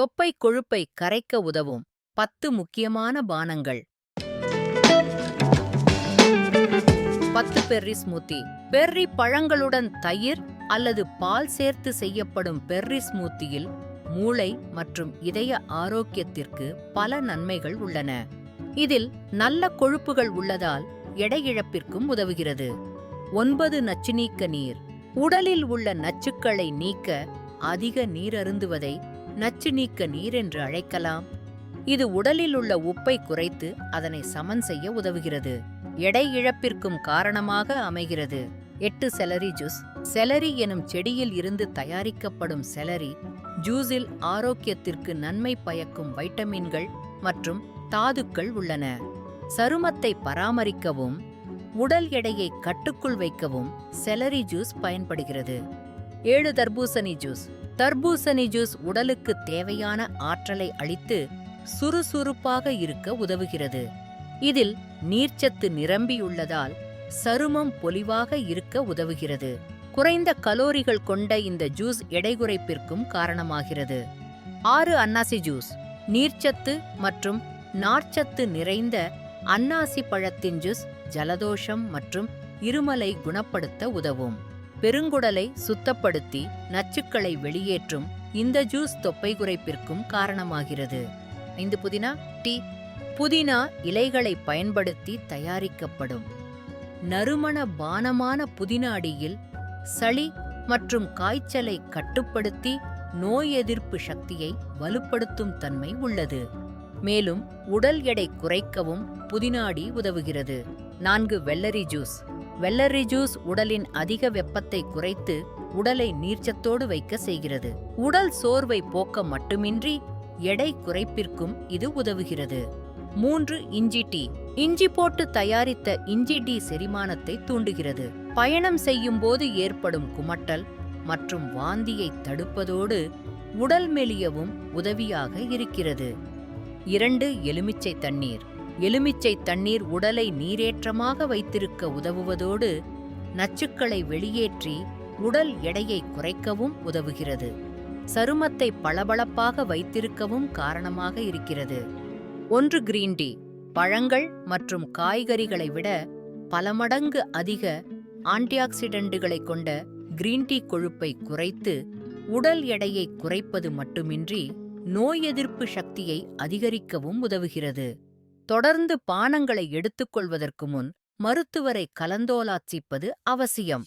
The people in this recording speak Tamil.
தொப்பை கொழுப்பை கரைக்க உதவும் பத்து முக்கியமான பானங்கள். பத்து பெர்ரி ஸ்மூத்தி. பெர்ரி பழங்களுடன் தயிர் அல்லது பால் சேர்த்து செய்யப்படும் பெர்ரி ஸ்மூத்தியில் மூளை மற்றும் இதய ஆரோக்கியத்திற்கு பல நன்மைகள் உள்ளன. இதில் நல்ல கொழுப்புகள் உள்ளதால் எடை இழப்பிற்கும் உதவுகிறது. ஒன்பது நச்சு நீக்க நீர். உடலில் உள்ள நச்சுக்களை நீக்க அதிக நீர் அருந்துவதை நச்சு நீக்க நீர் என்று அழைக்கலாம். இது உடலில் உள்ள உப்பை குறைத்து அதனை சமன் செய்ய உதவுகிறது. எடை இழப்பிற்கும் காரணமாக அமைகிறது. எட்டு செலரி ஜூஸ். செலரி எனும் செடியில் இருந்து தயாரிக்கப்படும் செலரி ஜூஸில் ஆரோக்கியத்திற்கு நன்மை பயக்கும் வைட்டமின்கள் மற்றும் தாதுக்கள் உள்ளன. சருமத்தை பராமரிக்கவும் உடல் எடையை கட்டுக்குள் வைக்கவும் செலரி ஜூஸ் பயன்படுகிறது. ஏழு தர்பூசணி ஜூஸ். தர்பூசணி ஜூஸ் உடலுக்கு தேவையான ஆற்றலை அளித்து சுறுசுறுப்பாக இருக்க உதவுகிறது. இதில் நீர்ச்சத்து நிரம்பியுள்ளதால் சருமம் பொலிவாக இருக்க உதவுகிறது. குறைந்த கலோரிகள் கொண்ட இந்த ஜூஸ் எடை குறைப்பிற்கும் காரணமாகிறது. ஆறு அன்னாசி ஜூஸ் நீர்ச்சத்து மற்றும் நார்ச்சத்து நிறைந்த அன்னாசி பழத்தின் ஜூஸ் ஜலதோஷம் மற்றும் இருமலை குணப்படுத்த உதவும். பெருங்குடலை சுத்தப்படுத்தி நச்சுக்களை வெளியேற்றும் இந்த ஜூஸ் தொப்பை குறைப்பிற்கும் காரணமாகிறது. ஐந்து புதினா டீ. புதினா இலைகளை பயன்படுத்தி தயாரிக்கப்படும். நறுமண பானமான புதினாடியில் சளி மற்றும் காய்ச்சலை கட்டுப்படுத்தி நோய் எதிர்ப்பு சக்தியை வலுப்படுத்தும் தன்மை உள்ளது. மேலும் உடல் எடை குறைக்கவும் புதினாடி உதவுகிறது. நான்கு வெள்ளரி ஜூஸ். வெள்ளரி ஜூஸ் உடலின் அதிக வெப்பத்தை குறைத்து உடலை நீர்ச்சத்தோடு வைக்க செய்கிறது. உடல் சோர்வை போக்க மட்டுமின்றி எடை குறைப்பிற்கும் இது உதவுகிறது. மூன்று இஞ்சி டீ. இஞ்சி போட்டு தயாரித்த இஞ்சி டீ செரிமானத்தை தூண்டுகிறது. பயணம் செய்யும் போது ஏற்படும் குமட்டல் மற்றும் வாந்தியை தடுப்பதோடு உடல் மெலியவும் உதவியாக இருக்கிறது. இரண்டு எலுமிச்சை தண்ணீர். எலுமிச்சை தண்ணீர் உடலை நீரேற்றமாக வைத்திருக்க உதவுவதோடு நச்சுக்களை வெளியேற்றி உடல் எடையை குறைக்கவும் உதவுகிறது. சருமத்தை பளபளப்பாக வைத்திருக்கவும் காரணமாக இருக்கிறது. ஒன்று கிரீன் டீ பழங்கள் மற்றும் காய்கறிகளை விட பல மடங்கு அதிக ஆன்டிஆக்சிடென்ட்டுகளை கொண்ட கிரீன் டீ கொழுப்பை குறைத்து உடல் எடையை குறைப்பது மட்டுமின்றி நோய் எதிர்ப்பு சக்தியை அதிகரிக்கவும் உதவுகிறது. தொடர்ந்து பானங்களை எடுத்துக்கொள்வதற்கு முன் மருத்துவரை கலந்தோலாச்சிப்பது அவசியம்.